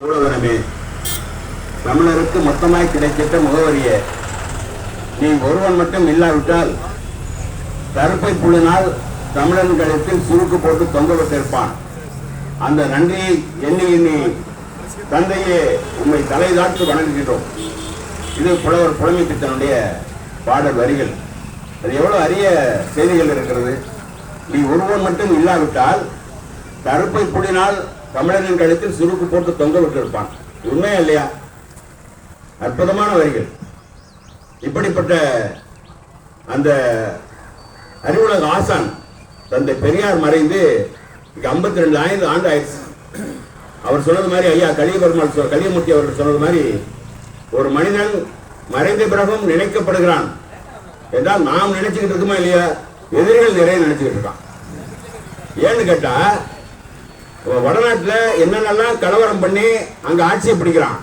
மூலதனமே தமிழருக்கு மொத்தமாய் கிடைக்கிட்ட முகவரியே. நீ ஒருவன் மட்டும் இல்லாவிட்டால் கருப்பை புழுனால் தமிழன் கழுத்தில் சுருக்கு போட்டு தொங்க விட்டிருப்பான் அந்த நன்றியை எண்ணி எண்ணி தந்தையே உண்மை தலை தாழ்த்து வணங்குகின்றோம் இது புலவர் புலமை பித்தனுடைய பாடல் வரிகள். அது எவ்வளவு அரிய செய்திகள் இருக்கிறது? நீ ஒருவன் மட்டும் இல்லாவிட்டால் கருப்பை புடினால் தமிழரின் கழுத்தில் சுருக்கு போட்டு தொங்க விட்டிருப்பான் உண்மையா இல்லையா? அற்புதமான வரிகள். இப்படிப்பட்ட அந்த அறிவுலக ஆசான் தந்தை பெரியார் மறைந்து ஐம்பத்தி ரெண்டு ஆயிரம் ஆண்டு ஆயிடுச்சு. அவர் சொன்னது மாதிரி ஐயா கலியபெருமாள் சொல் கலியமூர்த்தி அவர்கள் சொன்னது மாதிரி ஒரு மனிதன் மறைந்த பிறகும் நினைக்கப்படுகிறான். என்றால் நாம் நினைச்சுக்கிட்டு இருக்கோமா இல்லையா? எதிரிகள் நிறைய நினைச்சுக்கிட்டு இருக்கான். ஏன்னு கேட்டா வடநாட்டில் என்னென்னலாம் கலவரம் பண்ணி அங்கே ஆட்சியை பிடிக்கிறான்?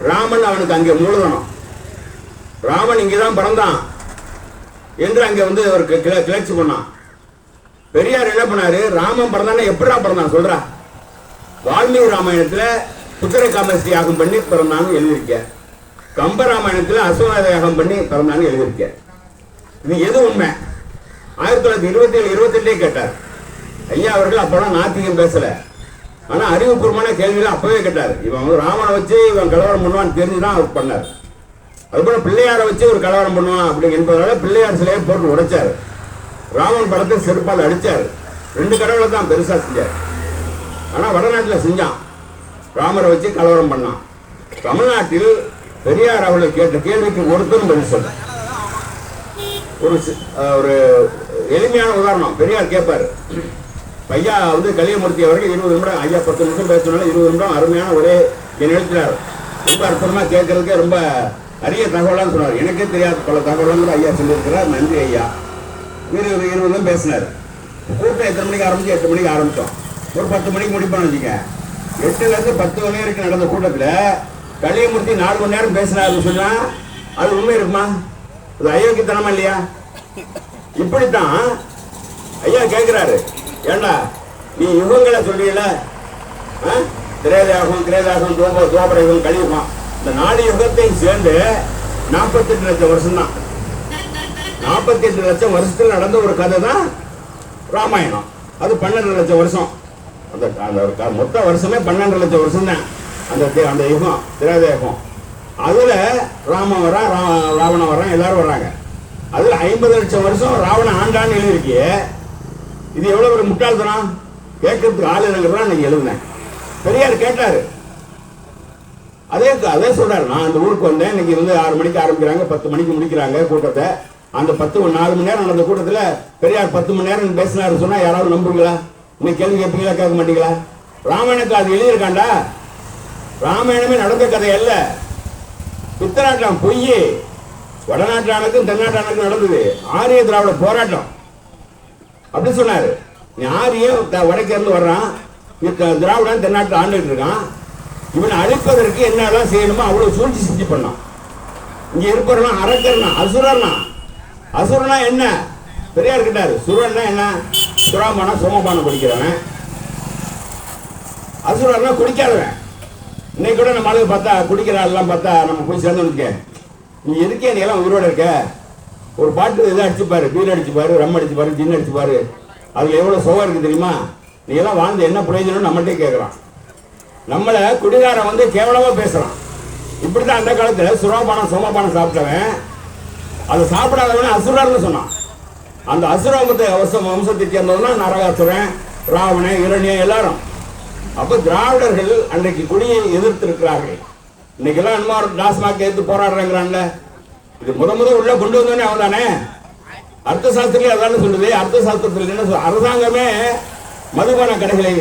ராமன் அவனுக்கு அங்கே மூலதனம். ராமன் இங்கே தான் பிறந்தான். என்று அங்கே வந்து அவருக்கு கிள- கிளர்ச்சி பண்ணான். பெரியார் என்ன பண்ணாரு? ராமன் பிறந்தானே எப்படா பிறந்தான் சொல்றா? வால்மீகி ராமாயணத்தில் புத்திர காமஸ்தி யாகம் பண்ணி பிறந்தான்னு எழுதியிருக்க. கம்ப ராமாயணத்தில் அசுவநாத யாகம் பண்ணி பிறந்தான்னு எழுதியிருக்க. இது எது உண்மை? ஆயிரத்தி தொள்ளாயிரத்தி இருபத்தி ஏழு இருபத்தி கேட்டார். ஐயா அவர்கள் அப்பெல்லாம் நாத்திகம் பேசல. ஆனா அறிவுபூர்வமான கேள்விகளை அப்பவே கேட்டார். இவன் வந்து ராமனை வச்சு இவன் கலவரம் பண்ணுவான்னு தெரிஞ்சுதான் அவர் பண்ணார். அதுபோல பிள்ளையாரை வச்சு ஒரு கலவரம் பண்ணுவான் அப்படி என்பதால பிள்ளையார் சிலையை போட்டு உடைச்சார். ராமன் படத்தை செருப்பால் அடிச்சார். ரெண்டு கடவுளை தான் பெருசா செஞ்சார். ஆனா வடநாட்டில் செஞ்சான். ராமரை வச்சு கலவரம் பண்ணான். தமிழ்நாட்டில் பெரியார் அவர்களை கேட்ட கேள்விக்கு ஒருத்தரும் பதில் சொல்ல ஒரு ஒரு எளிமையான உதாரணம். பெரியார் கேட்பாரு ஐயா வந்து கலியமூர்த்தி அவர்கள் இருபது நிமிடம் ஐயா பத்து நிமிஷம் பேசினாலும் இருபது நிமிடம் அருமையான ஒரே என் எழுத்துறார் ரொம்ப அற்புதமாக கேட்கறதுக்கு ரொம்ப அரிய தகவலான்னு சொன்னார். எனக்கே தெரியாத பல தகவல்கள் ஐயா சொல்லியிருக்கிறார். நன்றி ஐயா. இருபது இருபது நிமிடம் பேசினார். கூட்டம் எத்தனை மணிக்கு ஆரம்பிச்சு? எட்டு மணிக்கு ஆரம்பித்தோம் ஒரு பத்து மணிக்கு முடிப்போம்னு வச்சுக்க எட்டுலேருந்து பத்து மணி வரைக்கும் நடந்த கூட்டத்தில் கலியமூர்த்தி நாலு மணி நேரம் பேசினாருன்னு சொன்னால் அது உண்மை இருக்குமா? அது அயோக்கியத்தனமா இல்லையா? இப்படித்தான் ஐயா கேட்குறாரு. ஏண்டா? நீ யுகங்களை சொல்லியில திரேதாகம் திரேதாகம் தோப தோபர யுகம் இந்த நாலு யுகத்தையும் சேர்ந்து நாற்பத்தெட்டு லட்சம் வருஷம் தான் நாற்பத்தெட்டு லட்சம் வருஷத்தில் நடந்த ஒரு கதை தான் ராமாயணம். அது பன்னெண்டு லட்சம் வருஷம். அந்த அந்த ஒரு மொத்த வருஷமே பன்னெண்டு லட்சம் வருஷம் தான் அந்த தி- அந்த யுகம் திரேத அதில் ராமன் வரான் ரா- ராவணன் வரான் எல்லாரும் வர்றாங்க. அதில் ஐம்பது லட்சம் வருஷம் ராவணன் ஆண்டான்னு எழுதியிருக்கியே இது எவ்வளவு ஒரு முட்டாள்தனம்? கேட்கறதுக்கு ஆள் இல்லைங்கிறதா நான் எழுதினேன். பெரியார் கேட்டாரு. அதே அதே சொல்றாரு. நான் அந்த ஊருக்கு வந்தேன். இன்னைக்கு வந்து ஆறு மணிக்கு ஆரம்பிக்கிறாங்க. பத்து மணிக்கு முடிக்கிறாங்க கூட்டத்தை. அந்த பத்து நாலு மணி நேரம் நடந்த கூட்டத்தில் பெரியார் பத்து மணி நேரம் பேசினாரு. சொன்னால் யாராவது நம்புவீங்களா? இன்னைக்கு கேள்வி கேட்பீங்களா? கேட்க மாட்டீங்களா? ராமாயணத்தில் அது எழுதியிருக்காண்டா? ராமாயணமே நடந்த கதை அல்ல. பித்தநாட்டம் பொய் வடநாட்டானுக்கும் தென்னாட்டானுக்கும் நடந்தது. ஆரிய திராவிட போராட்டம். அப்படி சொன்னாரு. யாரையும் ஆரியம் த- வர்றான்? திராவிடன் தென்னாட்டில் ஆண்டுகிட்டு இருக்கான். இவனை அழிப்பதற்கு என்னெல்லாம் செய்யணுமோ அவ்வளோ சூழ்ச்சி செஞ்சு பண்ணான். இங்கே இருப்பவரெல்லாம் அரக்கர்னா அசுரனா அசுரனா என்ன? பெரியார் கிட்டாரு சுரன்னா என்ன? சுராபானம் சோமபானம் குடிக்கிறவன். அசுரன்னா குடிக்காதவன். இன்னைக்கு கூட நம்ம ஆளுங்க பார்த்தா குடிக்கிற ஆள்லாம் பார்த்தா நம்ம போய் சேர்ந்து நீ இருக்கே நீ எல்லாம் உயிரோட இருக்க. ஒரு பாட்டு இதை அடிச்சுப்பாரு பீர் அடிச்சுப்பாரு ரம் அடிச்சுப்பாரு ஜின் அடிச்சுப்பாரு. அதுல எவ்வளவு சோகம் இருக்கு தெரியுமா? நீ எல்லாம் வாழ்ந்து என்ன பிரயோஜனம் நம்மகிட்டே கேட்கறான் நம்மள குடிகாரன் வந்து கேவலமா பேசுறான். இப்படிதான் அந்த காலத்துல சுரோபானம் சோமபானம் சாப்பிட்டவன் அதை சாப்பிடாதவன அசுரர்னு சொன்னான். அந்த அசுரோமத்தை வம்சம் வம்சத்தை சேர்ந்தவன் நரகாசுரன் ராவணன் இரணியன் எல்லாரும். அப்ப திராவிடர்கள் அன்றைக்கு குடியை எதிர்த்து இருக்கிறார்கள் இன்னைக்கெல்லாம் என்னமோ டாஸ்மாக் எடுத்து போராடுறாங்கிறான்ல இது முத முத உள்ள கொண்டு வந்தோடனே அவன் தானே அர்த்த சாஸ்திரத்துல அதான் சொல்லுது. அர்த்த சாஸ்திரத்தில் என்ன சொல்ற அரசாங்கமே மதுபான கடைகளை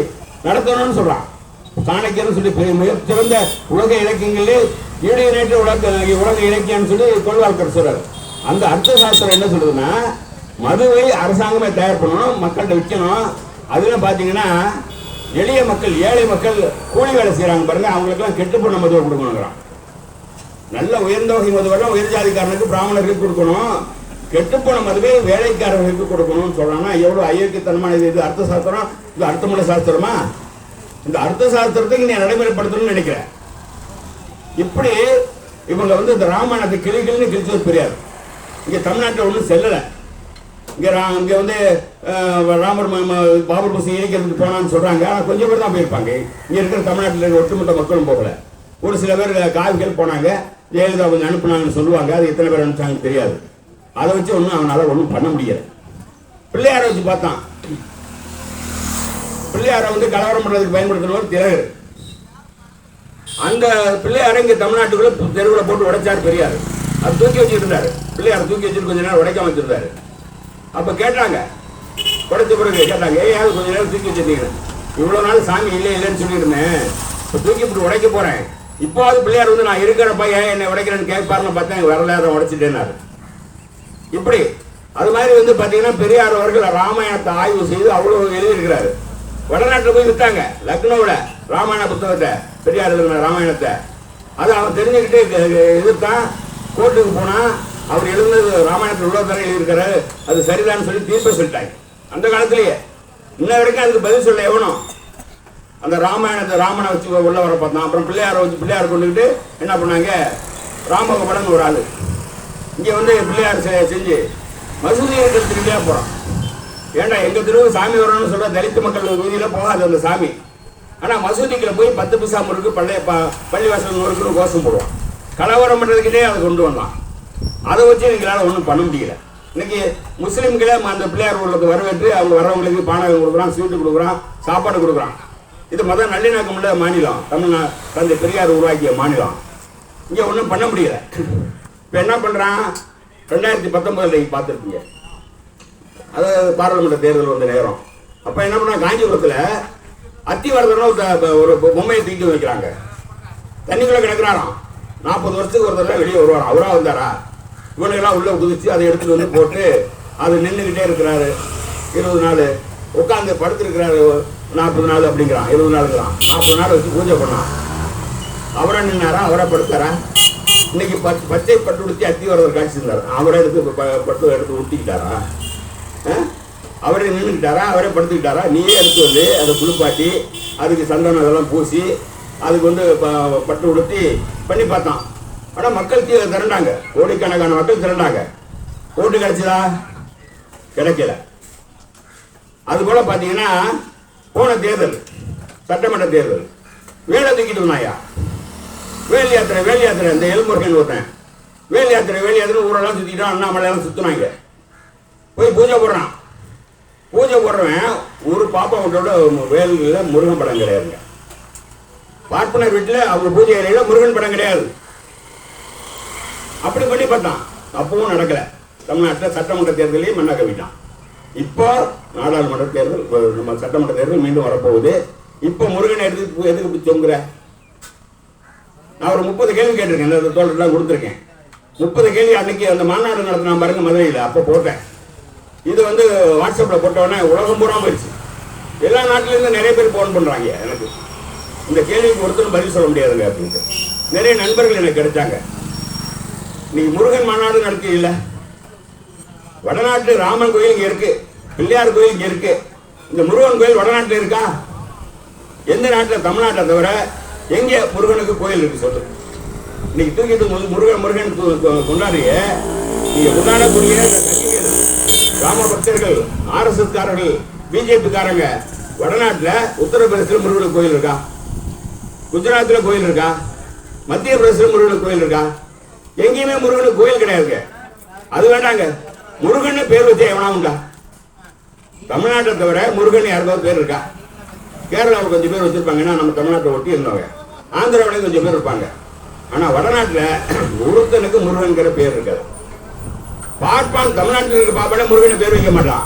நடத்தணும்னு சொல்றான். சாணக்கியன்னு சொல்லி மிகச்சிறந்த உலக இலக்கியங்களே ஈடு இணைட்டு உலக உலக இலக்கியம்னு சொல்லி கொள்வாழ்க்கர் சொல்றாரு. அந்த அர்த்த சாஸ்திரம் என்ன சொல்றதுன்னா மதுவை அரசாங்கமே தயார் பண்ணணும் மக்கள்கிட்ட விற்கணும் அதுல பாத்தீங்கன்னா எளிய மக்கள் ஏழை மக்கள் கூலி வேலை செய்யறாங்க பாருங்க. அவங்களுக்கெல்லாம் கெட்டு போன மதுவை கொடுக்கணுங்கிறான். நல்ல உயர்ந்த வகை மதுவெல்லாம் உயர் ஜாதிக்காரனுக்கு பிராமணர்களுக்கு கொடுக்கணும். கெட்டுப்போன மதுவே வேலைக்காரர்களுக்கு கொடுக்கணும்னு சொல்றாங்கன்னா எவ்வளவு அயோக்கியத்தனமான இது இது அர்த்த சாஸ்திரம்? இது அர்த்தமுள்ள சாஸ்திரமா? இந்த அர்த்த சாஸ்திரத்துக்கு நீ நடைமுறைப்படுத்தணும்னு நினைக்கிறேன். இப்படி இவங்க வந்து இந்த ராமாயணத்தை கிளிகள்னு கிழிச்சது பெரியார். இங்க தமிழ்நாட்டில் ஒன்றும் செல்லலை. இங்க ரா- இங்க வந்து ராமர் பாபர் மசூதி இணைக்கிறதுக்கு போனான்னு சொல்றாங்க. ஆனா கொஞ்சம் பேர் தான் போயிருப்பாங்க. இங்க இருக்கிற தமிழ்நாட்டில் இருக்கிற ஒட்டுமொத்த மக்களும் போகல. ஒரு சில பேர் காவிகள் போனாங்க. ஜெயலலிதா கொஞ்சம் அனுப்புனாங்கன்னு சொல்லுவாங்க. அது எத்தனை பேர் அனுப்பிச்சாங்கன்னு தெரியாது. அதை வச்சு ஒன்றும் அவனால் ஒன்றும் பண்ண முடியல. பிள்ளையாரை வச்சு பார்த்தான். பிள்ளையாரை வந்து கலவரம் பண்றதுக்கு பயன்படுத்தினவர் திலகர். அந்த பிள்ளையாரை இங்கே தமிழ்நாட்டுக்குள்ளே தெருவில் போட்டு உடைச்சார் பெரியார். அது தூக்கி வச்சிருந்தாரு பிள்ளையார் தூக்கி வச்சுட்டு கொஞ்ச நேரம் உடைக்க வச்சுருந்தாரு. அப்போ கேட்டாங்க. உடைச்ச பிறகு கேட்டாங்க ஏன் கொஞ்ச நேரம் தூக்கி வச்சிருந்தீங்க இவ்வளோ நாள் சாமி இல்லை இல்லைன்னு சொல்லியிருந்தேன். இப்போ தூக்கி இப்படி உடைக்க போகிறேன் இப்போது பிள்ளையார் வந்து நான் இருக்கிறப்ப ஏன் என்னை உடைக்கிறேன்னு கேட்பாருன்னு பார்த்தேன் வரலாறு உடைச்சிட்டேன்னாரு. இப்படி. அது மாதிரி வந்து பார்த்தீங்கன்னா பெரியார் அவர்கள் ராமாயணத்தை ஆய்வு செய்து அவ்வளோ எழுதியிருக்கிறாரு. வடநாட்டில் போய் விற்றாங்க லக்னோவில் ராமாயண புத்தகத்தை பெரியார் எழுதின ராமாயணத்தை. அது அவன் தெரிஞ்சுக்கிட்டு க- எதிர்த்தான். கோர்ட்டுக்கு போனால் அவர் எழுதுனது ராமாயணத்தில் உள்ள தர எழுதியிருக்கிறாரு. அது சரிதான்னு சொல்லி தீர்ப்பு சொல்லிட்டாங்க. அந்த காலத்திலேயே. இன்ன வரைக்கும் அதுக்கு பதில் சொல்ல எவனும் அந்த ராமாயணத்தை ராமனை வச்சு உள்ள வர பார்த்தான் அப்புறம் பிள்ளையாரை வச்சு பிள்ளையார் கொண்டுக்கிட்டு என்ன பண்ணாங்க? ராமகபடன் ஒரு ஆள். இங்கே வந்து பிள்ளையார் செஞ்சு மசூதி இருக்கிற திருவிழா போகிறான் ஏன்டா எங்கள் தெருவு சாமி வரணும்னு சொல்கிற தலித்து மக்கள் வீதியில போகாது அந்த சாமி. ஆனால் மசூதிக்குள்ள போய் பத்து பைசா முறுக்கு பள்ளிய ப- பள்ளிவாசல் முறுக்குன்னு கோஷம் போடுவான். கலவரம் பண்ணுறதுக்கிட்டே அதை கொண்டு வந்தான். அதை வச்சு எங்களால் ஒன்றும் பண்ண முடியல. இன்னைக்கு முஸ்லீம்களே அந்த பிள்ளையார் உள்ளது வரவேற்று அவங்க வரவங்களுக்கு பானகம் கொடுக்குறான் ஸ்வீட்டு கொடுக்குறான் சாப்பாடு கொடுக்குறான். இது மத நல்லிணக்கம் உள்ள மாநிலம். தமிழ்நா தந்தை பெரியார் உருவாக்கிய மாநிலம். இங்க ஒன்றும் பண்ண முடியல. இப்போ என்ன பண்றான்? ரெண்டாயிரத்தி பத்தொன்பதுல நீங்க பார்த்துருப்பீங்க. அது பாராளுமன்ற தேர்தல் வந்த நேரம். அப்ப என்ன பண்ணா காஞ்சிபுரத்துல அத்திவரதன ஒரு பொம்மையை தூக்கி வைக்கிறாங்க. தண்ணிக்குள்ள கிடக்குறாராம். நாற்பது வருஷத்துக்கு ஒரு தடவை வெளியே வருவார் அவரா வந்தாரா? இவனுக்கெல்லாம் உள்ள குதிச்சு அதை எடுத்துட்டு வந்து போட்டு அது நின்றுக்கிட்டே இருக்கிறாரு. இருபது நாள் உட்காந்து படுத்திருக்கிறாரு நாற்பது நாள் அப்படிங்கிறான் இருபது நாளுங்கிறான். நாற்பது நாள் வச்சு பூஜை பண்ணான். அவரை நின்னாரா அவரை படுத்தாரா? இன்னைக்கு பச்சை பச்சை பட்டு உடுத்தி அத்தி வரவர் காட்சி இருந்தார் அவரை எடுத்து ப- பட்டு எடுத்து உடுத்திக்கிட்டாரா? ஆ? அவரே நின்றுக்கிட்டாரா அவரே படுத்துக்கிட்டாரா? நீயே எடுத்து வந்து அதை குளிப்பாட்டி அதுக்கு சந்தனம் அதெல்லாம் பூசி அதுக்கு வந்து ப- பட்டு உடுத்தி பண்ணி பார்த்தான். ஆனால் மக்கள் தீ- திரண்டாங்க. கோடிக்கணக்கான மக்கள் திரண்டாங்க. ஓட்டு கிடைச்சதா? கிடைக்கல. அது கூட பார்த்தீங்கன்னா போன தேர்தல் சட்டமன்ற தேர்தல். வேலை தூக்கிட்டு வந்தாயா? வேல் யாத்திரை வேல் யாத்திரை இந்த எல்முருகன் ஒருத்தன். வேல் யாத்திரை வேல் யாத்திரை ஊரெல்லாம் சுத்திட்டான் அண்ணாமலையெல்லாம் சுத்தினாங்க. போய் பூஜை போடுறான். பூஜை போடுறவன் ஒரு பாப்பா வீட்டோட வேலில் முருகன் படம் கிடையாதுங்க பார்ப்பனர் வீட்டில் அவங்க பூஜை அறையில் முருகன் படம் கிடையாது. அப்படி பண்ணி பார்த்தான். அப்பவும் நடக்கலை. தமிழ்நாட்டில் சட்டமன்ற தேர்தலையும் மண்ணாக்க விட்டான். இப்போ நாடாளுமன்ற தேர்தல் இப்போ நம்ம சட்டமன்ற தேர்தல் மீண்டும் வரப்போகுது. இப்போ முருகனை எடுத்து எதுக்கு தொங்குற? நான் ஒரு முப்பது கேள்வி கேட்டிருக்கேன். இந்த தோட்டெல்லாம் கொடுத்துருக்கேன். முப்பது கேள்வி அன்னைக்கு அந்த மாநாடு நடத்தின பாருங்க மதுரையில். அப்போ போட்டேன். இது வந்து வாட்ஸ்அப்பில் போட்டோன்னே உலகம் பூரா போயிடுச்சு எல்லா நாட்டிலேருந்து நிறைய பேர் ஃபோன் பண்ணுறாங்க எனக்கு. இந்த கேள்விக்கு ஒருத்தரும் பதில் சொல்ல முடியாதுங்க அப்படின்ட்டு. நிறைய நண்பர்கள் எனக்கு கிடைச்சாங்க. நீங்க முருகன் மாநாடு நடத்தி இல்லை வடநாட்டு ராமன் கோயில் இங்கே இருக்குது பிள்ளையார் கோயில் இங்க இருக்கு. இந்த முருகன் கோயில் வடநாட்டில் இருக்கா? எந்த நாட்டில்? தமிழ்நாட்டை தவிர எங்க முருகனுக்கு கோயில் இருக்கு சொல்லு. இன்னைக்கு தூக்கிட்டு போது முருகன் முருகன் கு- கொண்டாடுறிய நீங்க கொண்டாடக்கூடிய கிராம ராம பக்தர்கள் ஆர்எஸ்எஸ் காரர்கள் பிஜேபி காரங்க வடநாட்டுல முருகனுக்கு கோயில் இருக்கா? குஜராத்தில் கோயில் இருக்கா? மத்திய பிரதேசத்தில் முருகனுக்கு கோயில் இருக்கா? எங்கேயுமே முருகனுக்கு கோயில் கிடையாதுங்க. அது வேண்டாங்க. முருகன் பேர் வச்சு எவனா உண்டா தமிழ்நாட்டை தவிர முருகன் யாருக்காவது பேர் இருக்கா? கேரளாவில் கொஞ்சம் பேர் வச்சிருப்பாங்கன்னா நம்ம தமிழ்நாட்டை ஒட்டி இருந்தவங்க. ஆந்திராவிலையும் கொஞ்சம் பேர் இருப்பாங்க. ஆனா வடநாட்டில் ஒருத்தனுக்கு முருகன்கிற பேர் இருக்காது பார்ப்பான் தமிழ்நாட்டில் இருக்க பாப்பாட முருகனை பேர் வைக்க மாட்டான்.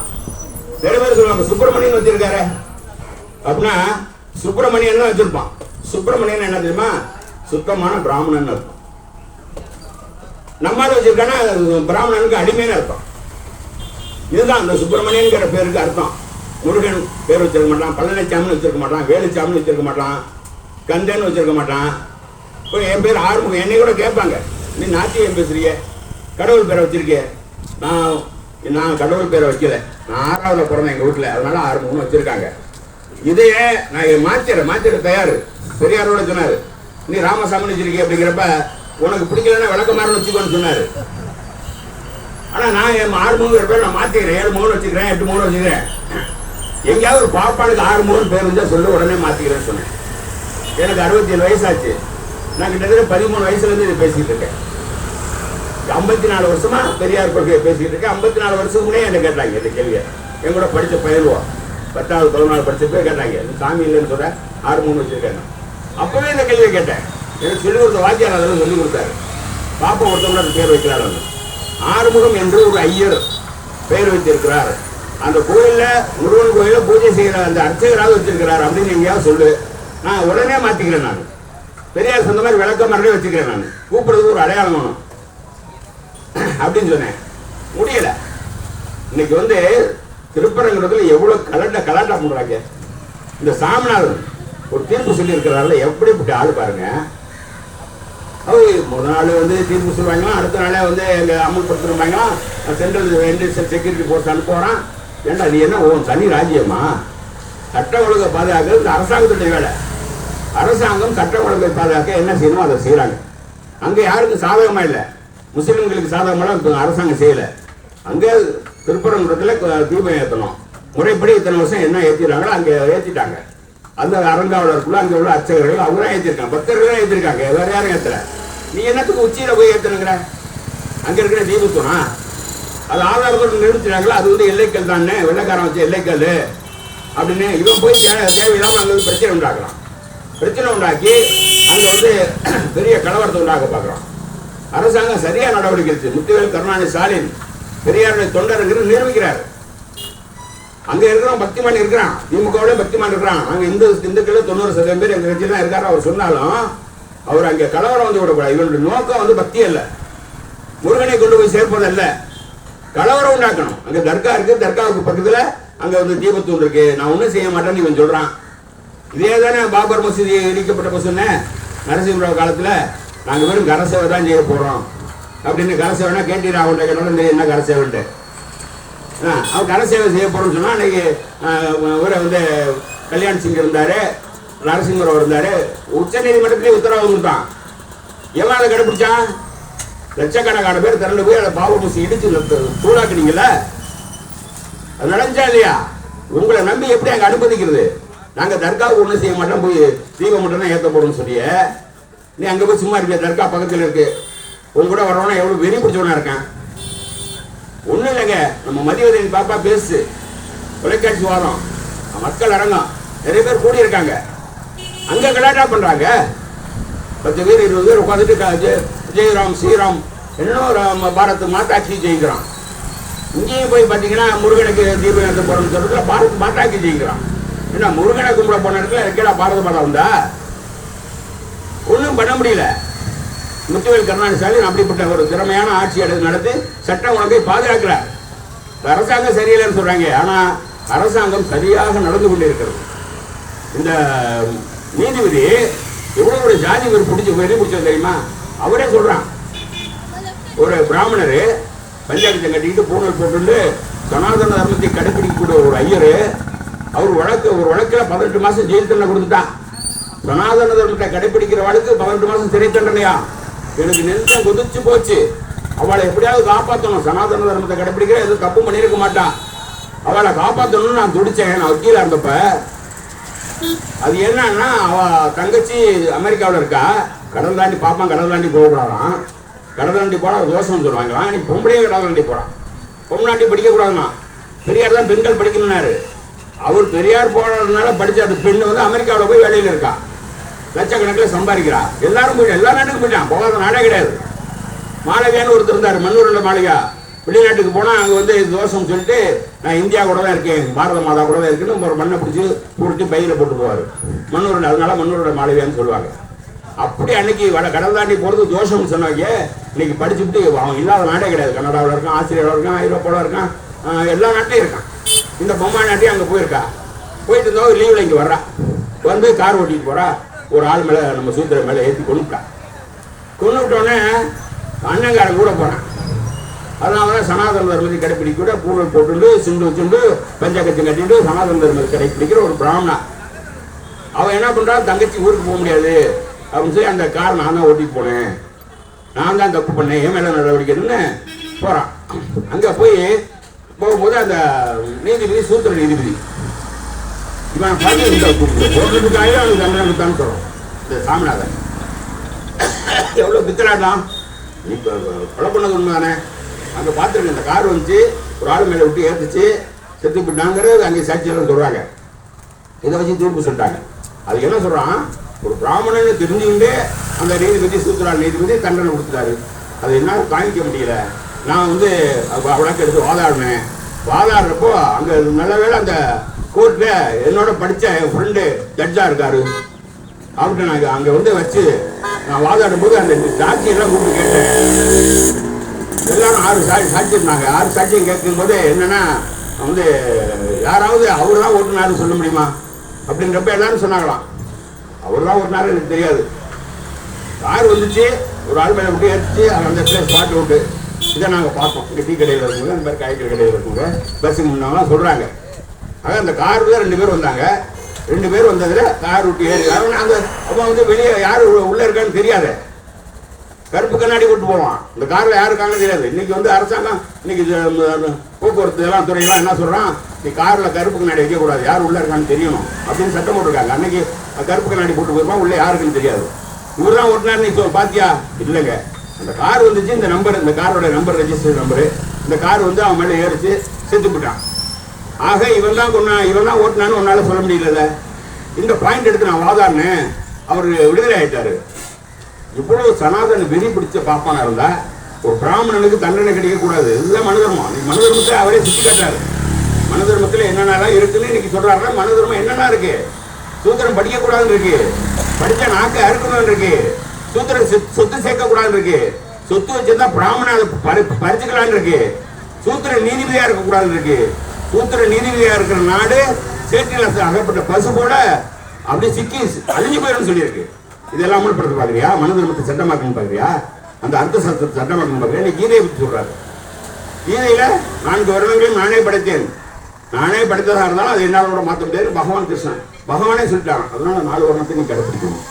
சில பேர் சொல்லுவாங்க சுப்பிரமணியன் வச்சிருக்காரு. அப்படின்னா சுப்பிரமணியன் தான் வச்சிருப்பான். சுப்பிரமணியன் என்ன தெரியுமா? சுத்தமான பிராமணன் அர்த்தம். நம்மால வச்சிருக்கானா பிராமணனுக்கு அடிமையான அர்த்தம். இதுதான் அந்த சுப்பிரமணியன்கிற பேருக்கு அர்த்தம். முருகன் பேர் வச்சிருக்க மாட்டான் பழனிச்சாமின்னு வச்சிருக்க மாட்டான் வேலுச்சாமின்னு வச்சிருக்க மாட்டான் கந்தன்னு வச்சிருக்க மாட்டான். இப்போ என் பேர் ஆறுமுகம் என்னை கூட கேட்பாங்க. நீ நாட்டியம் பேசுறிய கடவுள் பேரை வச்சிருக்கிய நான் நான் கடவுள் பேரை வைக்கல. நான் ஆறாவது பிறந்தேன் எங்கள் வீட்டில் அதனால ஆறுமுகம்னு வச்சிருக்காங்க. இதையே நான் மாத்திர மாத்திர தயார். பெரியாரோட சொன்னார் நீ ராமசாமி வச்சிருக்கிய அப்படிங்கிறப்ப உனக்கு பிடிக்கலன்னா விளக்கமாறுன்னு வச்சுக்கோன்னு சொன்னார். ஆனால் நான் என் ஆறு மூணு பேர் நான் மாற்றிக்கிறேன் ஏழு மூணு வச்சுக்கிறேன் எட்டு மூணு வச்சுக்கிறேன். எங்கேயாவது ஒரு பாப்பாளுக்கு ஆறு மூணு பேர் இருந்தால் சொல்லு உடனே மாற்றிக்கிறேன்னு சொன்னேன். எனக்கு அறுபத்தி ஏழு வயசாச்சு. நான் கிட்டத்தட்ட பதிமூணு வயசுலேருந்து இதை பேசிட்டு இருக்கேன். ஐம்பத்தி நாலு வருஷமா பெரியார் கொள்கையை பேசிக்கிட்டு இருக்கேன். ஐம்பத்தி நாலு வருஷத்துக்குள்ளே முன்னே என்ன கேட்டாங்க இந்த கேள்வியை. என் கூட படித்த பயிலுவோம் பத்தாவது பதினாலு படித்த பேர் கேட்டாங்க நீ சாமி இல்லைன்னு சொல்ல ஆறு மூணு வச்சுருக்காங்க அப்போவே இந்த கேள்வியை கேட்டேன். எனக்கு சொல்லி கொடுத்த வாத்தியார் அதெல்லாம் சொல்லி கொடுத்தாரு. பாப்பா ஒருத்தவங்க பேர் வைக்கிறார் ஆறுமுகம் என்று ஒரு ஐயர் பெயர் வைத்திருக்கிறார். அந்த கோயிலில் முருகன் கோயிலில் பூஜை செய்கிற அந்த அர்ச்சகராக வச்சிருக்கிறார் அப்படின்னு எங்கேயாவது சொல்லு. நான் உடனே மாற்றிக்கிறேன் நான். பெரியார் சொந்த மாதிரி விளக்க மரலே வச்சுக்கிறேன் நான். கூப்பிடுறதுக்கு ஒரு அடையாளம் வேணும். அப்படின்னு சொன்னேன். முடியல. இன்னைக்கு வந்து திருப்பரங்குறதுல எவ்வளோ கலண்டா கலாட்டா பண்றாங்க. இந்த சாமிநாதன் ஒரு தீர்ப்பு சொல்லி எப்படிப்பட்ட ஆள் பாருங்கள் முதல் நாள் வந்து தீர்ப்பு சொல்லுவாங்களாம் அடுத்த நாளே வந்து எங்கள் அமல்படுத்திருப்பாங்களாம் சென்ட்ரல் செக்யூரிட்டி போஸ்ட் அனுப்புகிறான் ஏண்டா நீ என்ன ஓ தனி ராஜ்யமா சட்ட ஒழுங்கை பாதுகாக்கிறது இந்த அரசாங்கத்துடைய வேலை அரசாங்கம் சட்ட ஒழுங்கை பாதுகாக்க என்ன செய்யணுமோ அதை செய்கிறாங்க அங்கே யாருக்கும் சாதகமாக இல்லை முஸ்லீம்களுக்கு சாதகமாக அரசாங்கம் செய்யலை அங்கே திருப்பரங்குன்றத்தில் தீபம் ஏற்றணும் முறைப்படி இத்தனை வருஷம் என்ன ஏற்றிடுறாங்களோ அங்கே ஏற்றிட்டாங்க அந்த அரங்காவலருக்குள்ள அங்கே உள்ள அர்ச்சகர்கள் அவங்க தான் ஏற்றிருக்காங்க பக்தர்கள் தான் ஏத்திருக்காங்க யாரும் ஏற்றல நீ என்னத்துக்கு உச்சியில் போய் ஏத்தணுங்கிற? அங்கே இருக்கிற தீபத்துனா அது ஆதாரத்தோடு நிறுத்தினாங்களா? அது வந்து எல்லைக்கல் தானே? வெள்ளைக்காரன் வச்ச எல்லைக்கல். அப்படின்னு இவன் போய் தேவையில்லாமல் அங்கே வந்து பிரச்சனை உண்டாக்குறான். பிரச்சனை உண்டாக்கி அங்கே வந்து பெரிய கலவரத்தை உண்டாக்க பார்க்குறோம் அரசாங்கம் சரியாக நடவடிக்கை எடுத்து முத்துவேல் கருணாநிதி ஸ்டாலின் பெரியாருடைய தொண்டருங்கிற நிரூபிக்கிறார். அங்க இருக்கிறவன் பக்திமான் இருக்கிறான். திமுகவிலே பக்திமான் இருக்கிறான். அங்க இந்து இந்துக்கள் தொண்ணூறு சதவீதம் பேர் எங்க கட்சி தான் இருக்காரு. அவர் சொன்னாலும் அவர் அங்க கலவரம் வந்து விடக்கூடாது. இவனுடைய நோக்கம் வந்து பக்தி அல்ல. முருகனை கொண்டு போய் சேர்ப்பது அல்ல. கலவரம் உண்டாக்கணும். அங்க தர்கா இருக்கு. தர்காவுக்கு பக்கத்துல அங்க வந்து தீபத்தூள் இருக்கு. நான் ஒன்றும் செய்ய மாட்டேன்னு இவன் சொல்றான். இதே தானே பாபர் மசூதி இடிக்கப்பட்ட சொன்னேன் நரசிம்மராவ் காலத்துல நாங்க வெறும் கரசேவை தான் செய்ய போறோம். அப்படின்னு கரசேவைனா கேட்டீரா அவன்கிட்ட கேட்டாலும் என்ன கரசேவன்ட்டு? அவன் கரசேவை செய்ய போகிறோம்னு சொன்னால் அன்றைக்கி இவரை வந்து கல்யாண் சிங் இருந்தார் நரசிம்மராவ் இருந்தார் உச்ச நீதிமன்றத்திலே உத்தரவு கொடுத்தான். எவன் அதை கண்டுபிடிச்சான் லட்சக்கணக்கான பேர் திரண்டு போய் அதை பாவ பூசி இடிச்சு தூளாக்குனீங்கல்ல அது நடந்துச்சா இல்லையா? உங்களை நம்பி எப்படி அங்கே அனுமதிக்கிறது? நாங்கள் தர்காவுக்கு ஒன்றும் செய்ய மாட்டோம் போய் தீபம் மட்டும் தான் ஏத்த போறோம்னு சொல்லிய. நீ அங்கே போய் சும்மா இருக்கியா தர்கா பக்கத்தில் இருக்கு. உங்க கூட வரவனா எவ்வளோ வெறி பிடிச்சவனா இருக்கான்? ஒண்ணும் இல்லைங்க. நம்ம மதிவதனி பாப்பா பேசு. தொலைக்காட்சி வாரம். மக்கள் அரங்கம். நிறைய பேர் கூடி இருக்காங்க அங்க கலாட்டா பண்றாங்க. பத்து பேர் இருபது பேர் உட்காந்துட்டு ஜெயராம் ஸ்ரீராம் இன்னும் பாரத் மாட்டாட்சி ஜெயிக்கிறான். இங்கேயும் போய் பார்த்தீங்கன்னா முருகனுக்கு தீபம் ஏற்ற போறோம்னு சொல்றதுல பாரத் மாட்டாட்சி ஜெயிக்கிறான். என்ன முருகனை கும்பிட போன இடத்துல இருக்கடா பாரத மாதா உண்டா ஒன்றும் பண்ண முடியல. முத்துவேல் கருணாநிதி ஸ்டாலின் அப்படிப்பட்ட ஒரு திறமையான ஆட்சி எடுத்து நடத்தி சட்ட ஒழுங்கை பாதுகாக்கிறார். அரசாங்கம் சரியில்லைன்னு சொல்றாங்க. ஆனா அரசாங்கம் சரியாக நடந்து கொண்டிருக்கிறது. இந்த நீதிபதி எவ்வளவு ஒரு ஜாதி ஒரு பிடிச்சி வெளி பிடிச்சது தெரியுமா? அவரே சொல்றான். ஒரு பிராமணர் பஞ்சாயத்தை கட்டிக்கிட்டு பூனல் போட்டு சனாதன தர்மத்தை கடைபிடிக்கக்கூடிய ஒரு ஐயர் அவர் வழக்கு ஒரு வழக்கில் பதினெட்டு மாதம் ஜெயில் தண்டனை கொடுத்துட்டான். சனாதன தர்மத்தை கடைபிடிக்கிற வழக்கு பதினெட்டு மாதம் சிறை தண்டனையா? எனக்கு நெஞ்சம் குதிச்சு போச்சு. அவளை எப்படியாவது காப்பாற்றணும் சனாதன தர்மத்தை கடைப்பிடிக்கிற எதுவும் தப்பு பண்ணியிருக்க மாட்டான். அவளை காப்பாற்றணும்னு நான் துடிச்சேன். நான் வக்கீலாக இருந்தப்ப. அது என்னன்னா அவ தங்கச்சி அமெரிக்காவில் இருக்கா. கடல் தாண்டி பாப்பான் கடல் தாண்டி போகக்கூடாதான். கடல் தாண்டி போனால் தோஷம் சொல்லுவாங்க நீ பொம்பளையே கடல் தாண்டி போகிறான் பொம்நாட்டி படிக்க பெரியார் தான் பெண்கள் படிக்கணும்னாரு. அவர் பெரியார் போனதுனால படித்த அந்த பெண் வந்து அமெரிக்காவில் போய் வேலையில் இருக்கான் லட்சக்கணக்கில் சம்பாதிக்கிறா எல்லாரும் போய் எல்லா நாட்டுக்கும் போயிட்டான். போகாத நாடே கிடையாது. மாளவியான்னு ஒருத்தர் இருந்தார் மண்ணூரில் மாளிகா. வெளிநாட்டுக்கு போனால் அங்கே வந்து தோஷம் சொல்லிட்டு நான் இந்தியா கூட தான் இருக்கேன் பாரத மாதா கூட தான் இருக்குன்னு ஒரு மண்ணை பிடிச்சி கொடுத்து பையில் போட்டு போவார். மண்ணூரில் அதனால மண்ணூரோட மாளவியான்னு சொல்லுவாங்க. அப்படி அன்னைக்கு வட கடல் தாண்டி போகிறது தோஷம்னு சொன்னாங்க. இன்னைக்கு படிச்சுட்டு அவன் இல்லாத நாடே கிடையாது. கனடாவில் இருக்கான் ஆஸ்திரேலியாவில் இருக்கான் ஐரோப்பாவில் இருக்கான் எல்லா நாட்டிலையும் இருக்கான். இந்த பொம்மை நாட்டையும் அங்கே போயிருக்கா. போயிட்டு இருந்தவங்க லீவில் இங்கே வர்றா. வந்து கார் ஓட்டிட்டு போகிறா ஒரு ஆள் மேலே நம்ம சூத்திர மேலே ஏற்றி கொண்டுட்டான் கொண்டு விட்டோன்னே அண்ணங்காரன் கூட போனான். அதனால தான் சனாதன தர்மத்தை கடைப்பிடிக்கூட பூர்வல் போட்டுண்டு சிந்து வச்சுண்டு பஞ்சாக்கத்தை கட்டிட்டு சனாதன தர்மத்தை கடைப்பிடிக்கிற ஒரு பிராமணா. அவன் என்ன பண்ணுறான் தங்கச்சி ஊருக்கு போக முடியாது. அப்படின்னு சொல்லி அந்த கார் நான் தான் ஓட்டிட்டு போனேன். நான் தான் தப்பு பண்ணேன். என் மேல நடவடிக்கைன்னு போறான். அங்க போய் போகும்போது அந்த நீதிபதி சூத்திர நீதிபதி இவன் பள்ளி போடுறதுக்காக அவனுக்கு தண்டனை கொடுத்தான்னு இந்த சாமிநாதன். எவ்வளோ பித்தராடலாம் நீ கொலை பண்ணது உண்மைதானே? அங்கே பார்த்துருக்கேன் இந்த கார் வந்துச்சு. ஒரு ஆள் மேலே விட்டு ஏற்றுச்சு செத்து போட்டாங்கிறது அங்கே சாட்சியெல்லாம் சொல்கிறாங்க இதை வச்சு தீர்ப்பு சொல்லிட்டாங்க. அதுக்கு என்ன சொல்கிறான் ஒரு பிராமணன் தெரிஞ்சுக்கிட்டே அந்த நீதிபதி சூத்திரால் நீதிபதி தண்டனை கொடுத்துட்டாரு. அது என்ன காமிக்க முடியல. நான் வந்து வழக்கு எடுத்து வாதாடினேன். வாதாடுறப்போ அங்கே நல்ல வேளை அந்த கோர்ட்ல என்னோட படிச்ச என் ஃப்ரெண்டு ஜட்ஜா இருக்காரு. அவர்கிட்ட நான் அங்க வந்து வச்சு நான் வாதாடும் போது அந்த சாட்சி எல்லாம் கூப்பிட்டு கேட்டேன். எல்லாரும் ஆறு சாட்சி சாட்சி இருந்தாங்க ஆறு சாட்சியும் கேட்கும்போது என்னன்னா வந்து யாராவது அவர் தான் ஓட்டுனாரு சொல்ல முடியுமா? அப்படின்றப்ப எல்லாரும் சொன்னாங்களாம். அவர் தான் ஓட்டுனாரு எனக்கு தெரியாது. கார் வந்துச்சு ஒரு ஆள் மேலே விட்டு ஏற்றிச்சு அந்த இடத்துல ஸ்பாட் விட்டு இதை நாங்கள் பார்த்தோம் இங்கே டீ கடையில் இருக்குங்க இந்த மாதிரி காய்கறி கடையில் இருக்குங்க பஸ்ஸுக்கு முன்னாலாம் சொல்கிறாங்க ஆக அந்த காரில் ரெண்டு பேர் வந்தாங்க. ரெண்டு பேர் வந்ததில் கார் விட்டு ஏறி அவன் அந்த அப்போ வந்து வெளியே யார் உள்ளே இருக்கான்னு தெரியாது. கருப்பு கண்ணாடி கூட்டு போவான். இந்த காரில் யாரு இருக்காங்கன்னு தெரியாது. இன்னைக்கு வந்து அரசாங்கம் இன்னைக்கு போக்குவரத்து எல்லாம் துறையெல்லாம் என்ன சொல்கிறான் நீ காரில் கருப்பு கண்ணாடி வைக்கக்கூடாது. யார் உள்ளே இருக்கான்னு தெரியணும். அப்படின்னு சட்டம் போட்டிருக்காங்க. அன்னைக்கு கருப்பு கண்ணாடி போட்டு போயிருப்பான். உள்ளே யாருக்குன்னு தெரியாது. இவர் தான் ஓட்டினார் நீ சொல் பாத்தியா? இல்லைங்க. அந்த கார் வந்துச்சு. இந்த நம்பர் இந்த காரோட நம்பர் ரெஜிஸ்டர் நம்பரு இந்த கார் வந்து அவன் மேலே ஏறிச்சு செத்து போட்டான் ஆக இவன் தான் கொண்டா இவன் தான் ஓட்டினான்னு உன்னால் சொல்ல முடியல இந்த பாயிண்ட் எடுத்து நான் வாதாடினேன் அவர் விடுதலை ஆயிட்டாரு. இவ்வளவு சனாதன வெறி பிடிச்ச பாப்பானா இருந்தா ஒரு பிராமணனுக்கு தண்டனை கிடைக்கக்கூடாது. இதுதான் மனதர்மம். இன்னைக்கு மனுதர்மத்தை அவரே சுற்றி காட்டுறாரு. மனதர்மத்தில் என்னென்னலாம் இருக்குன்னு இன்னைக்கு சொல்றாருன்னா மனதர்மம் என்னென்ன இருக்கு? சூத்திரம் படிக்கக்கூடாதுன்னு இருக்கு. படித்த நாக்கு அறுக்கணும்னு இருக்கு. சூத்திரம் சொத்து சேர்க்கக்கூடாதுன்னு இருக்கு. சொத்து வச்சிருந்தா பிராமணன் அதை பறி- பறிச்சுக்கலாம்னு இருக்கு. சூத்திர நீதிபதியாக இருக்கக்கூடாதுன்னு இருக்கு. சூத்திர நீதிபதியா இருக்கிற நாடு சேற்றில் அகப்பட்ட பசு போல அப்படியே சிக்கி அழிஞ்சு போயிடும் சொல்லியிருக்கு. இதெல்லாம் அமல்படுத்த பாக்குறியா மன தர்மத்தை சட்டமாக்கணும் பாக்குறியா அந்த அர்த்த சட்டத்தை சட்டமாக்கணும் பாக்குறியா நீ கீதையை பற்றி சொல்றாரு. கீதையில நான்கு வருடங்களையும் நானே படைத்தேன். நானே படைத்ததாக இருந்தாலும் அது என்னால் கூட மாற்ற முடியாது. பகவான் கிருஷ்ணன். பகவானே சொல்லிட்டாங்க அதனால நாலு வருடத்தை நீ கடைப்பிடிக்கணும்.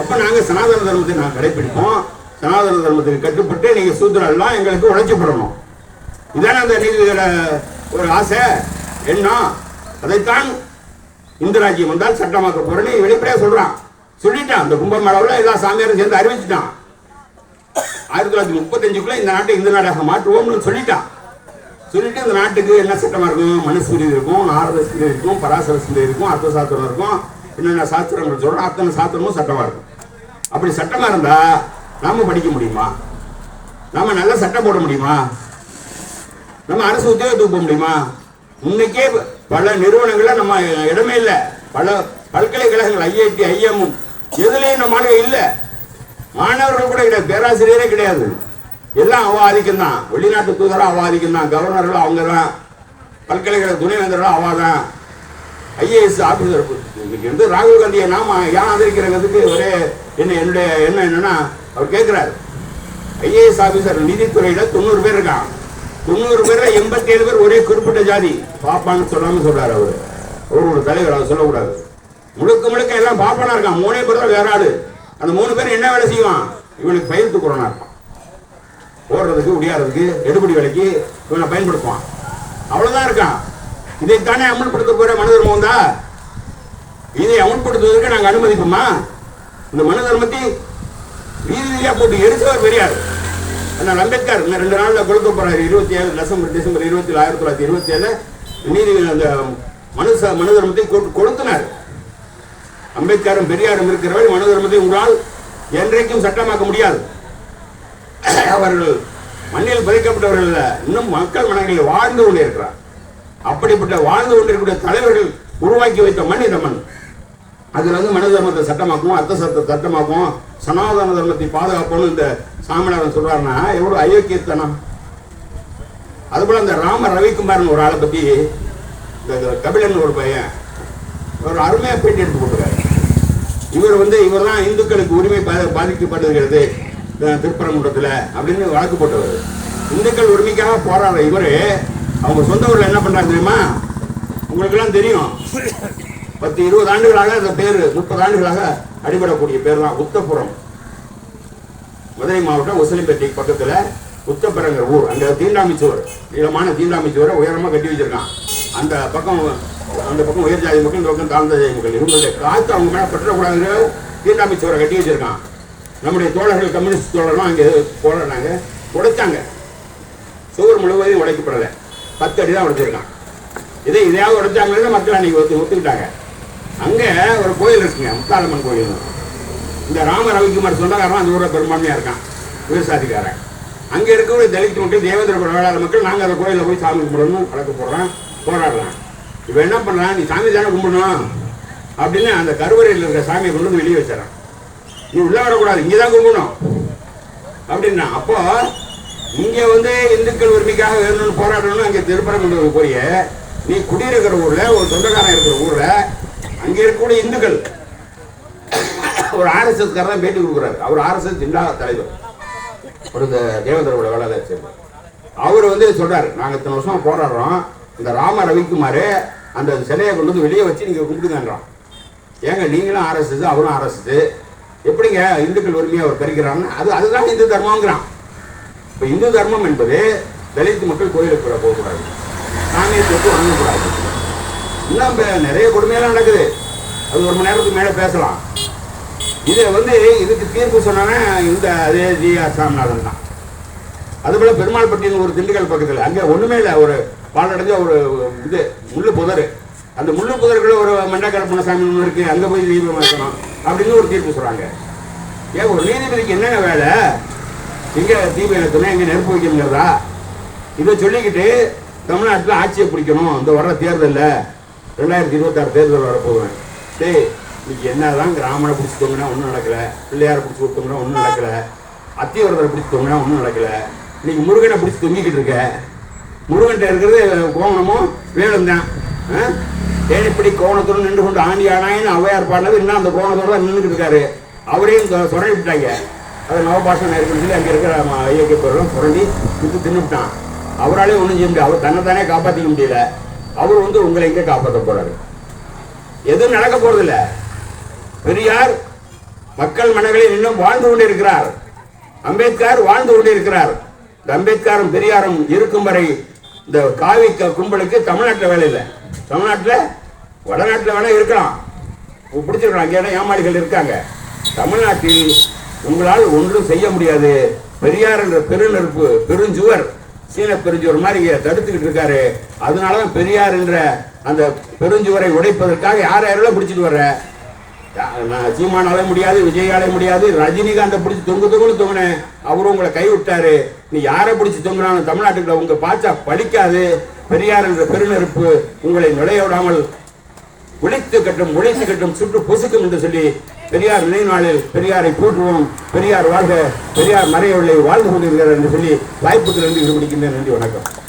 அப்போ நாங்கள் சனாதன தர்மத்தை நாங்கள் கடைப்பிடிப்போம். சனாதன தர்மத்துக்கு கட்டுப்பட்டு நீங்கள் சூத்திரெல்லாம் எங்களுக்கு உழைச்சிப்படணும் இதானே அந்த நீதிபதியோட ஒரு ஆசை. என்ன? அதைத்தான் இந்து ராஜ்யம் வந்தால் சட்டமாக்க போறேன்னு வெளிப்படையா சொல்றான். சொல்லிட்டான். அந்த கும்பமேளாவில் எல்லா சாமியாரும் சேர்ந்து அறிவிச்சிட்டான். ஆயிரத்தி தொள்ளாயிரத்தி முப்பத்தஞ்சுக்குள்ள இந்த நாட்டை இந்து நாடாக மாற்றுவோம்னு சொல்லிட்டான். சொல்லிட்டு இந்த நாட்டுக்கு என்ன சட்டமா இருக்கும்? மனுஸ்மிருதி இருக்கும் நாரத ஸ்மிருதி இருக்கும் பராசர ஸ்மிருதி இருக்கும் அர்த்த சாஸ்திரம் இருக்கும். என்னென்ன சாஸ்திரங்கள் சொல்றோம் அத்தனை சாஸ்திரமும் சட்டமா இருக்கும். அப்படி சட்டமா இருந்தா நாம படிக்க முடியுமா? நாம நல்ல சட்டம் போட முடியுமா? நம்ம அரசு உத்தியோகத்துக்கு போக முடியுமா? இன்னைக்கே பல நிறுவனங்கள நம்ம இடமே இல்லை. பல பல்கலைக்கழகங்கள் ஐஐடி ஐஎம் எதுலேயும் நம்ம ஆளுங்க இல்லை. மாணவர்கள் கூட கிடையாது பேராசிரியரே கிடையாது. எல்லாம் அவ ஆதிக்கம் தான். வெளிநாட்டு தூதரும் அவ ஆதிக்கம் தான். கவர்னர்களும் அவங்க தான். பல்கலைக்கழக துணைவேந்தர்களும் அவ தான். ஐஏஎஸ் ஆபீசர் இன்னைக்கு வந்து ராகுல் காந்தியை நாம ஏன் ஆதரிக்கிறதுக்கு ஒரே என்ன என்னுடைய என்ன என்னன்னா அவர் கேட்குறாரு ஐஏஎஸ் ஆபீசர் நீதித்துறையில தொண்ணூறு பேர் இருக்கான் முன்னூறு பேர்ல எண்பத்தி ஏழு பேர் ஒரே குறிப்பிட்ட ஜாதி. பாப்பான்னு சொல்லாம சொல்றாரு அவரு. அவரோட தலைவர் அவர் சொல்லக்கூடாது. முழுக்க முழுக்க எல்லாம் பாப்பானா இருக்கான். மூணே பேர் தான் வேற ஆளு. அந்த மூணு பேர் என்ன வேலை செய்வான்? இவனுக்கு பயிர்த்து கொரோனா இருப்பான் ஓடுறதுக்கு முடியாததுக்கு எடுபடி வேலைக்கு இவனை பயன்படுத்துவான். அவ்வளவுதான் இருக்கான். இதைத்தானே அமல்படுத்த போற மனு தர்மம் வந்தா இதை அமல்படுத்துவதற்கு நாங்கள் அனுமதிப்போமா? இந்த மனு தர்மத்தை ரீதியாக போட்டு எரிச்சவர் பெரியார். ஆனால் அம்பேத்கர் இன்னும் ரெண்டு நாளில் கொடுக்க போகிறார் இருபத்தி ஏழு டிசம்பர் டிசம்பர் இருபத்தி ஏழு ஆயிரத்தி தொள்ளாயிரத்தி இருபத்தி ஏழு நீதி அந்த மனு மனு தர்மத்தை கொடு- அம்பேத்கரும் பெரியாரும் இருக்கிறவரை மனு தர்மத்தை உங்களால் என்றைக்கும் சட்டமாக்க முடியாது. அவர்கள் மண்ணில் பதிக்கப்பட்டவர்கள் இன்னும் மக்கள் மனங்களில் வாழ்ந்து கொண்டே இருக்கிறார். அப்படிப்பட்ட வாழ்ந்து கொண்டிருக்கக்கூடிய தலைவர்கள் உருவாக்கி வைத்த மண் இந்த மண். அதில் வந்து மனு தர்மத்தை சட்டமாக்கும் அர்த்த சட்டத்தை சட்டமாக்குவோம் சனாதன தர்மத்தை பாதுகாப்போம்னு இந்த சாமிநாதன் சொல்றாருன்னா எவ்வளவு அயோக்கியத்தனம். அதுபோல அந்த ராம ரவிக்குமார்னு ஒரு ஆளை பத்தி இந்த கபிலன் ஒரு பையன் ஒரு அருமையா பேட்டி எடுத்து போட்டுருக்காரு. இவர் வந்து இவர் தான் இந்துக்களுக்கு உரிமை பா- பாதிக்கப்படுகிறது திருப்பரங்குன்றத்தில் அப்படின்னு வழக்கு போட்டவர். இந்துக்கள் உரிமைக்காக போராடுற இவரு அவங்க சொந்த ஊரில் என்ன பண்ணுறாங்க தெரியுமா? உங்களுக்கெல்லாம் தெரியும். பத்து இருபது ஆண்டுகளாக அந்த பேர் முப்பது ஆண்டுகளாக அடிபடக்கூடிய பேர் தான் உத்தப்புறம் மதுரை மாவட்டம் உசிலிப்பேட்டை பக்கத்தில் உத்தப்பரங்கிற ஊர். அந்த தீண்டாமை சுவர் நீளமான தீண்டாமை சுவரை உயரமாக கட்டி வச்சிருக்கான். அந்த பக்கம் அந்த பக்கம் உயர் ஜாதி மக்கள் இந்த பக்கம் தாழ்ந்த ஜாதி மக்கள். இவங்களுடைய காற்று அவங்க மேலே பற்றக்கூடாதுங்கிற தீண்டாமை சுவரை கட்டி வச்சிருக்கான். நம்முடைய தோழர்கள் கம்யூனிஸ்ட் தோழர்லாம் அங்கே போராடினாங்க உடைச்சாங்க. சுவர் முழுவதும் உடைக்கப்படலை. பத்து அடி தான் உடைச்சிருக்கான். இதை இதையாவது உடைச்சாங்கன்னா மக்கள் அன்னைக்கு ஒத்து ஒத்துக்கிட்டாங்க. அங்கே ஒரு கோயில் இருக்குங்க முத்தாலம்மன் கோயில். இந்த ராம ரவிக்குமார் சொந்தக்காரன் அந்த ஊரில் பெரும்பான்மையாக இருக்கான். விவசாயிக்காரன். அங்கே இருக்கக்கூடிய தலித் மக்கள் தேவேந்திர குல மக்கள் நாங்கள் அந்த கோயிலில் போய் சாமி கும்பிடணும் வழக்கு போடுறோம் போராடுறான் இப்போ என்ன பண்ணுறான் நீ சாமி தானே கும்பிடணும்? அப்படின்னு அந்த கருவறையில் இருக்கிற சாமியை கொண்டு வந்து வெளியே வச்சிடறான். நீ உள்ளே வரக்கூடாது இங்கே தான் கும்பிடணும். அப்படின்னா அப்போ இங்கே வந்து இந்துக்கள் உரிமைக்காக வேணும்னு போராடணும்னு அங்கே திருப்பரங்குன்றது போய் நீ குடியிருக்கிற ஊரில் ஒரு சொந்தக்காரன் இருக்கிற ஊரில் அங்கே இருக்கக்கூடிய இந்துக்கள் ஒரு ஆர்எஸ்எஸ் தான் பேட்டி கொடுக்குறாரு. அவர் ஆர்எஸ்எஸ் ஜில்லா தலைவர். ஒரு இந்த தேவேந்திரோட வேலை சேர்ந்தார் அவர் வந்து சொல்றாரு நாங்க இத்தனை வருஷம் போராடுறோம். இந்த ராம ரவிக்குமார் அந்த சிலையை கொண்டு வந்து வெளியே வச்சு நீங்க கும்பிடுங்கன்றான். ஏங்க நீங்களும் ஆர்எஸ்எஸ் அவரும் ஆர்எஸ்எஸ். எப்படிங்க இந்துக்கள் உரிமையை அவர் பறிக்கிறான்னு அது அதுதான் இந்து தர்மங்கிறான் இப்போ இந்து தர்மம் என்பது தலித் மக்கள் கோயிலுக்கு போகக்கூடாது. சாமியை தொட்டு வணங்கக்கூடாது. இன்னும் நிறைய கொடுமையெல்லாம் நடக்குது. அது ஒரு மணி நேரத்துக்கு மேலே பேசலாம். இதை வந்து இதுக்கு தீர்ப்பு சொன்னா இந்த அதே ஜி ஆர் சாமிநாதன் தான். அதுபோல் பெருமாள்பட்டின்னு ஒரு திண்டுக்கல் பக்கத்தில் அங்கே ஒண்ணுமே இல்லை ஒரு பாலடைஞ்ச ஒரு இது முள்ளு புதர். அந்த முள்ளு புதருக்குள்ள ஒரு மண்டக்கரப்பண சாமி ஒன்று இருக்கு அங்கே போய் தீபம் வைக்கணும் அப்படின்னு ஒரு தீர்ப்பு சொல்றாங்க. ஏன் ஒரு நீதிபதிக்கு என்னென்ன வேலை? எங்கே தீபம் ஏற்றணும் எங்கே நெருப்பு வைக்கணுங்கிறதா? இதை சொல்லிக்கிட்டு தமிழ்நாட்டில் ஆட்சியை பிடிக்கணும். இந்த வர்ற தேர்தலில் ரெண்டாயிரத்தி இருபத்தாறு தேர்தல் வரப்போகுது டேய் இன்னைக்கு என்னதான் கிராமனை பிடிச்சி தொங்கினா ஒன்றும் நடக்கலை பிள்ளையாரை பிடிச்சி கொடுத்தோம்னா ஒன்றும் நடக்கல அத்தியவரத்தை பிடிச்சி தொங்கினா ஒன்றும் நடக்கல. இன்னைக்கு முருகனை பிடிச்சி தொங்கிக்கிட்டு இருக்க. முருகன்கிட்ட இருக்கிறது கோவணமும் வேலும் தான் இப்படி கோணத்துடன் நின்று கொண்டு ஆண்டி ஆனாயின்னு அவையார் பாடினது இன்னும் அந்த கோணத்தோடு தான் நின்றுட்டு இருக்காரு. அவரையும் சுரண்டி விட்டாங்க அது நவபாஷன் இருக்குன்னு சொல்லி அங்கே இருக்கிற ம- பேரும் சுரண்டி விட்டு தின்னுட்டான் அவராலேயும் ஒன்றும் செய்ய முடியாது அவர் தன்னைத்தானே காப்பாற்றிக்க முடியல. அவர் வந்து உங்களை எங்கே காப்பாற்ற போகிறாரு எதுவும் நடக்க போகிறதில்ல பெரியார் மக்கள் மனங்களில் இன்னும் வாழ்ந்து கொண்டிருக்கிறார். அம்பேத்கர் வாழ்ந்து கொண்டிருக்கிறார். இந்த அம்பேத்கரும் பெரியாரும் இருக்கும் வரை இந்த காவி கும்பலுக்கு தமிழ்நாட்டில் வேலை இல்லை. தமிழ்நாட்டில் வடநாட்டில் வேணால் இருக்கலாம். பிடிச்சிருக்கலாம். அங்கே ஏமாளிகள் இருக்காங்க. தமிழ்நாட்டில் உங்களால் ஒன்றும் செய்ய முடியாது. பெரியார் என்ற பெருநெருப்பு பெருஞ்சுவர் சீன பெருஞ்சுவர் மாதிரி இங்கே தடுத்துக்கிட்டு இருக்காரு. அதனாலதான் பெரியார் என்ற அந்த பெருஞ்சுவரை உடைப்பதற்காக யார் யாரெல்லாம் பிடிச்சிட்டு வர்ற? சீமானாலே முடியாது விஜயாலே முடியாது. ரஜினிகாந்தை பிடிச்சி தொங்கு தொங்குன்னு தொங்கினேன் அவரும் உங்களை கைவிட்டாரு. நீ யாரை பிடிச்சி தொங்குனாலும் தமிழ்நாட்டுக்குள்ள உங்க பாச்சா படிக்காது பெரியார் என்ற பெருநெருப்பு உங்களை நுழைய விடாமல் ஒழித்து கட்டும் ஒழித்து கட்டும் சுற்று பொசுக்கும் என்று சொல்லி பெரியார் நினைவு நாளில் பெரியாரை போற்றுவோம். பெரியார் வாழ்க பெரியார் மறையவில்லை வாழ்ந்து கொண்டிருக்கிறார் என்று சொல்லி வாய்ப்புகளிலிருந்து விடுபடுகின்றேன் நன்றி வணக்கம்.